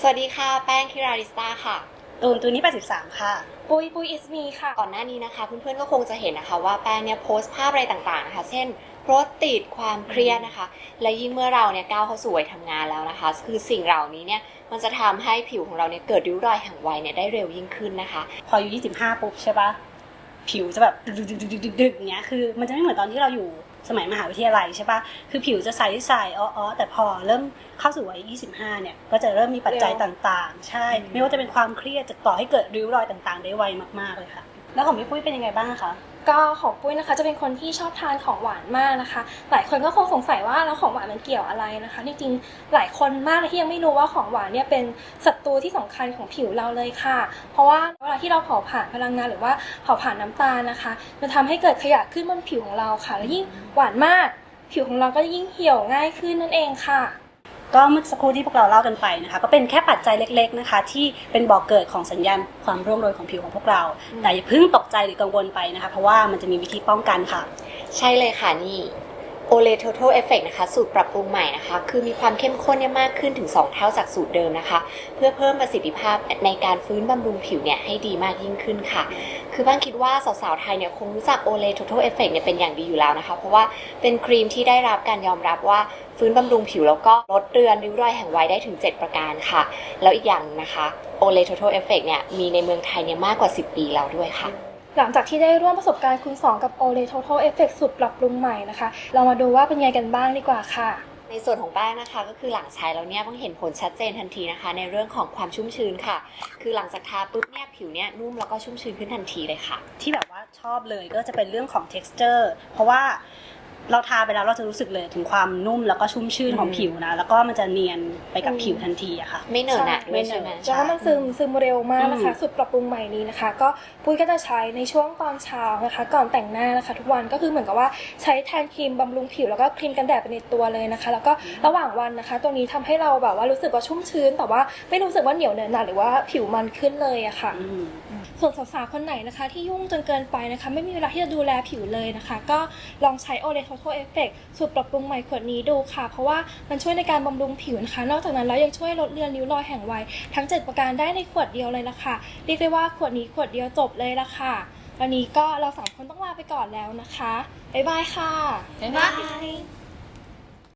สวัสดีค่ะ แป้งคิราริสตาค่ะ ตูนตูนนี้83 ค่ะ ปุยปุยอิสมีค่ะ ก่อนหน้านี้นะคะ เพื่อนๆก็คงจะเห็นนะคะว่าแป้งเนี่ยโพสต์ภาพอะไรต่างๆนะคะ เช่นรถติดความเครียดนะคะ และยิ่งเมื่อเราเนี่ยก้าวเข้าสู่วัยทำงานแล้วนะคะ คือสิ่งเหล่านี้เนี่ยมันจะทำให้ผิวของเราเนี่ยเกิดริ้วรอยแห่งวัยเนี่ยได้เร็วยิ่งขึ้นนะคะ พออายู่25ปุ๊บใช่ปะผิวจะแบบดึกดึกดึกดึกดึกดึกอย่างเงี้ยคือมันจะไม่เหมือนตอนที่เราอยู่สมัยมหาวิทยาลัยใช่ปะคือผิวจะใสใสอ้อๆแต่พอเริ่มเข้าสู่วัย25 เนี่ย ก็จะเริ่มมีปัจจัยเร็วต่างๆ ใช่ ไม่ว่าจะเป็นความเครียดจะต่อให้เกิดริ้วรอยต่างๆ ได้ไวมากๆเลยค่ะ แล้วของพี่ปุ้ยเป็นยังไงบ้างคะก็ของปุ้ยนะคะจะเป็นคนที่ชอบทานของหวานมากนะคะ หลายคนก็คงสงสัยว่าแล้วของหวานมันเกี่ยวอะไรนะคะจริงๆหลายคนมากเลยที่ยังไม่รู้ว่าของหวานเนี่ยเป็นศัตรูที่สำคัญของผิวเราเลยค่ะ เพราะว่าเวลาที่เราเผาผลาญพลังงานหรือว่าเผาผลาญน้ำตาลนะคะมันทำให้เกิดขยะขึ้นบนผิวของเราค่ะ และยิ่งหวานมาก ผิวของเราก็ยิ่งเหี่ยวง่ายขึ้นนั่นเองค่ะ ก็เมื่อสักครู่ที่พวกเราเล่ากันไปนะคะ ก็เป็นแค่ปัจจัยเล็ก ๆนะคะ ที่เป็นบ่อกเกิดของสัญญาณความร่วงโรยของผิวของพวกเรา แต่อย่าเพิ่งตกใจหรือกังวลไปนะคะ เพราะว่ามันจะมีวิธีป้องกันค่ะ ใช่เลยค่ะนี่ Olay Total Effect นะคะ สูตรปรับปรุงใหม่นะคะ คือมีความเข้มข้นเนี่ยมากขึ้นถึง 2 เท่าจากสูตรเดิมนะคะ เพื่อเพิ่มประสิทธิภาพในการฟื้นบำรุงผิวเนี่ยให้ดีมากยิ่งขึ้นค่ะ คือบ้างคิดว่าสาวๆ ไทยเนี่ยคงรู้จัก Olay Total Effect เนี่ยเป็นอย่างดีอยู่แล้วนะคะ เพราะว่าเป็นครีมที่ได้รับการยอมรับว่าฟื้นบำรุงผิวแล้วก็ลดเรือนริ้วรอยแห่งวัยได้ถึง 7 ประการค่ะ แล้วอีกอย่างนะคะ Olay Total Effect เนี่ยมีในเมืองไทยเนี่ยมากกว่า 10 ปีแล้วด้วยค่ะ หลังจากที่ได้ร่วมประสบการณ์คูณ2 กับ Olay Total Effect สูตรปรับปรุงใหม่นะคะ เรามาดูว่าเป็นไงกันบ้างดีกว่าค่ะในส่วนของแป้งนะคะก็คือหลังใช้แล้วเนี่ยต้องเห็นผลชัดเจนทันทีนะคะ ในเรื่องของความชุ่มชื้นค่ะ คือหลังจากทาปุ๊บเนี่ยผิวเนี่ยนุ่มแล้วก็ชุ่มชื้นขึ้นทันทีเลยค่ะ ที่แบบว่าชอบเลยก็จะเป็นเรื่องของ texture เพราะว่า เราทาไปแล้วเราจะรู้สึกเลยถึงความนุ่มแล้วก็ชุ่มชื่นของอืมผิวนะ แล้วก็มันจะเนียนไปกับอืมผิวทันทีอะค่ะ ไม่เหนอะหนะด้วยไม่ใช่ไหมเหนอะแล้วก็มันซึมซึมเร็วมากนะคะอืมสูตรปรับปรุงใหม่นี้นะคะ ก็ปุ้ยก็จะใช้ในช่วงตอนเช้านะคะ ก่อนแต่งหน้านะคะ ทุกวันก็คือเหมือนกับว่าใช้แทนครีมบำรุงผิวแล้วก็ครีมกันแดดไปในตัวเลยนะคะ แล้วก็ระหว่างวันนะคะ ตัวนี้ทำให้เราแบบว่ารู้สึกว่าชุ่มชื้น แต่ว่าไม่รู้สึกว่าเหนียวเหนอะหนะหรือว่าผิวมันขึ้นเลยอะค่ะอืมส่วนสาวๆคนไหนนะคะ ที่ยุ่งจนเกินไปนะคะ ไม่มีเวลาที่จะดูแลผิวเลยนะคะ ก็ลองใช้ Olay Total Effect สูตรปรับปรุงใหม่ขวดนี้ดูค่ะ เพราะว่ามันช่วยในการบำรุงผิวนะคะ นอกจากนั้นแล้วยังช่วยลดเลือนริ้วรอยแห่งวัยทั้ง 7 ประการได้ในขวดเดียวเลยละค่ะ เรียกได้ว่าขวดนี้ขวดเดียวจบเลยละค่ะวันนี้ก็เราสามคนต้องลาไปก่อนแล้วนะคะ บ๊ายบายค่ะ บ๊ายบาย